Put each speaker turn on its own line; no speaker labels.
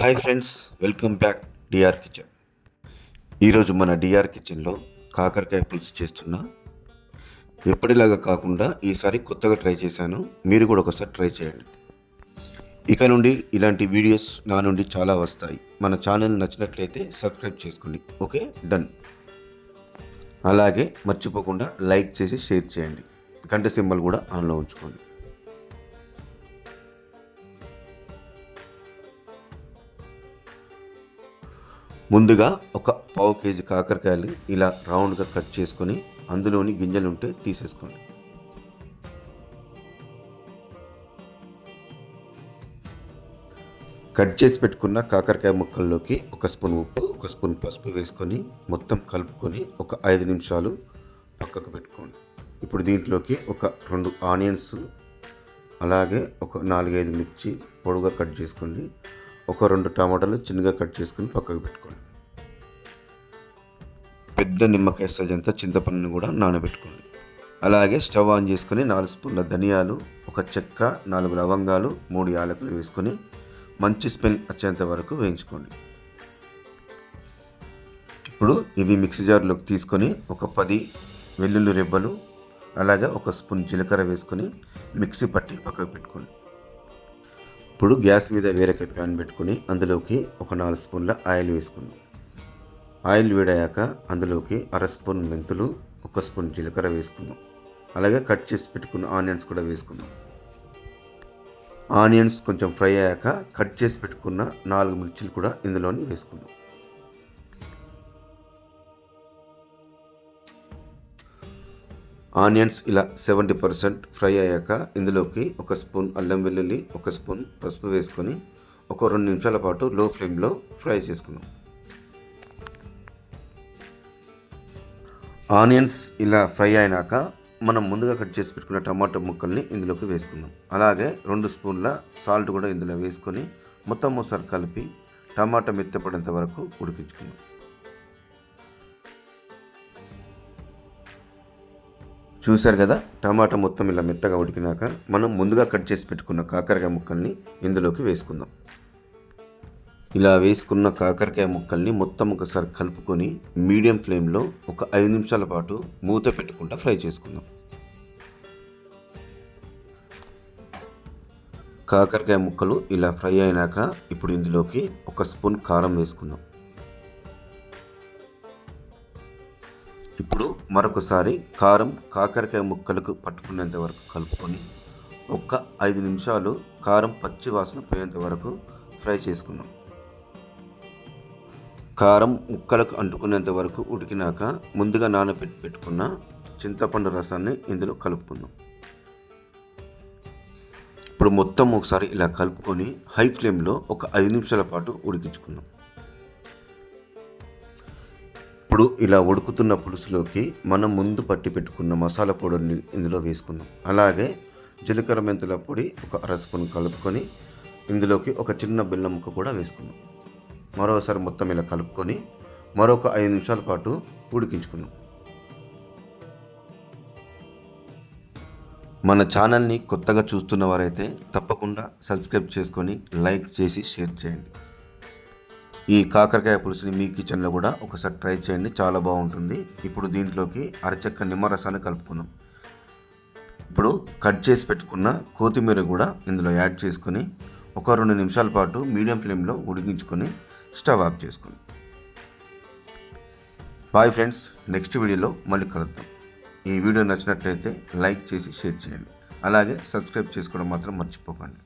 Hi friends welcome back DR kitchen ఈరోజు మన DR కిచెన్లో కాకరకాయ పులుసు చేస్తున్నా ఎప్పటిలాగా కాకుండా ఈసారి కొత్తగా ట్రై చేశాను. మీరు కూడా ఒకసారి ట్రై చేయండి. ఇక నుండి ఇలాంటి వీడియోస్ నా నుండి చాలా వస్తాయి. మన ఛానల్ నచ్చినట్లయితే సబ్స్క్రైబ్ చేసుకోండి. ఓకే? డన్ అలాగే మర్చిపోకుండా లైక్ చేసి షేర్ చేయండి. గంట సింబల్ కూడా ఆన్లో ఉంచుకోండి. ముందుగా ఒక పావు కేజీ కాకరకాయలు ఇలా రౌండ్గా కట్ చేసుకొని అందులోని గింజలు ఉంటే తీసేసుకోండి. కట్ చేసి పెట్టుకున్న కాకరకాయ ముక్కల్లోకి ఒక స్పూన్ ఉప్పు ఒక స్పూన్ పసుపు వేసుకొని మొత్తం కలుపుకొని ఒక ఐదు నిమిషాలు పక్కకు పెట్టుకోండి. ఇప్పుడు దీంట్లోకి ఒక రెండు ఆనియన్స్ అలాగే ఒక నాలుగైదు మిర్చి పొడుగా కట్ చేసుకోండి. ఒక రెండు టమాటాలు చిన్నగా కట్ చేసుకొని పక్కకు పెట్టుకోండి. పెద్ద నిమ్మకాయ సైజ్ అంతా చింతపండుని కూడా నానబెట్టుకోండి. అలాగే స్టవ్ ఆన్ చేసుకొని నాలుగు స్పూన్ల ధనియాలు ఒక చెక్క నాలుగు లవంగాలు మూడు యాలకులు వేసుకొని మంచి స్మెల్ వచ్చేంత వరకు వేయించుకోండి. ఇప్పుడు ఇవి మిక్సీ జార్లోకి తీసుకొని ఒక పది వెల్లుల్లి రెబ్బలు అలాగే ఒక స్పూన్ జీలకర్ర వేసుకొని మిక్సీ పట్టి పక్కకు పెట్టుకోండి. ఇప్పుడు గ్యాస్ మీద వేరొక ప్యాన్ పెట్టుకుని అందులోకి ఒక నాలుగు స్పూన్ల ఆయిల్ వేసుకుందాం. ఆయిల్ వేడయ్యాక అందులోకి అర స్పూన్ మెంతులు ఒక స్పూన్ జీలకర్ర వేసుకుందాం. అలాగే కట్ చేసి పెట్టుకున్న ఆనియన్స్ కూడా వేసుకుందాం. ఆనియన్స్ కొంచెం ఫ్రై అయ్యాక కట్ చేసి పెట్టుకున్న నాలుగు మిర్చిలు కూడా ఇందులోని వేసుకుందాం. ఆనియన్స్ ఇలా సెవెంటీ పర్సెంట్ ఫ్రై అయ్యాక ఇందులోకి ఒక స్పూన్ అల్లం వెల్లుల్లి ఒక స్పూన్ పసుపు వేసుకొని ఒక రెండు నిమిషాల పాటు లో ఫ్లేమ్లో ఫ్రై చేసుకున్నాం ఆనియన్స్ ఇలా ఫ్రై అయినాక మనం ముందుగా కట్ చేసి పెట్టుకున్న టమాటో ముక్కల్ని ఇందులోకి వేసుకుందాం. అలాగే రెండు స్పూన్ల సాల్ట్ కూడా ఇందులో వేసుకొని మొత్తం ఒకసారి కలిపి టమాటా మెత్తపడేంత వరకు ఉడికించుకుందాం. చూశారు కదా? టమాటా మొత్తం ఇలా మెత్తగా ఉడికినాక మనం ముందుగా కట్ చేసి పెట్టుకున్న కాకరకాయ ముక్కల్ని ఇందులోకి వేసుకుందాం. ఇలా వేసుకున్న కాకరకాయ ముక్కల్ని మొత్తం ఒకసారి కలుపుకొని మీడియం ఫ్లేమ్లో ఒక ఐదు నిమిషాల పాటు మూత పెట్టుకుంటా ఫ్రై చేసుకుందాం. కాకరకాయ ముక్కలు ఇలా ఫ్రై అయినాక ఇప్పుడు ఇందులోకి ఒక స్పూన్ కారం వేసుకుందాం. ఇప్పుడు మరొకసారి కారం కాకరకాయ ముక్కలకు పట్టుకునేంత వరకు కలుపుకొని ఒక ఐదు నిమిషాలు కారం పచ్చి వాసన పోయేంత వరకు ఫ్రై చేసుకుందాం. కారం ముక్కలకు అంటుకునేంత వరకు ఉడికినాక ముందుగా నానబెట్టి పెట్టుకున్న చింతపండు రసాన్ని ఇందులో కలుపుకుందాం. ఇప్పుడు మొత్తం ఒకసారి ఇలా కలుపుకొని హై ఫ్లేమ్లో ఒక ఐదు నిమిషాల పాటు ఉడికించుకుందాం. ఇప్పుడు ఇలా ఉడుకుతున్న పులుసులోకి మనం ముందు పట్టి పెట్టుకున్న మసాలా పొడిని ఇందులో వేసుకుందాం. అలాగే జీలకర్ర మెంతుల పొడి ఒక అర స్పూన్ కలుపుకొని ఇందులోకి ఒక చిన్న బెల్లం ముక్క కూడా వేసుకుందాం. మరోసారి మొత్తం ఇలా కలుపుకొని మరొక ఐదు నిమిషాల పాటు ఉడికించుకుందాం. మన ఛానల్ని కొత్తగా చూస్తున్న వారైతే తప్పకుండా సబ్స్క్రైబ్ చేసుకొని లైక్ చేసి షేర్ చేయండి. ఈ కాకరకాయ పులుసుని మీ కిచెన్లో కూడా ఒకసారి ట్రై చేయండి చాలా బాగుంటుంది. ఇప్పుడు దీంట్లోకి అరచెక్క నిమ్మరసాన్ని కలుపుకుందాం. ఇప్పుడు కట్ చేసి పెట్టుకున్న కొత్తిమీర కూడా ఇందులో యాడ్ చేసుకొని ఒక రెండు నిమిషాల పాటు మీడియం ఫ్లేమ్లో ఉడికించుకొని స్టవ్ ఆఫ్ చేసుకోండి బాయ్ ఫ్రెండ్స్ నెక్స్ట్ వీడియోలో మళ్ళీ కలుద్దాం. ఈ వీడియో నచ్చినట్లయితే లైక్ చేసి షేర్ చేయండి. అలాగే సబ్స్క్రైబ్ చేసుకోవడం మాత్రం మర్చిపోకండి.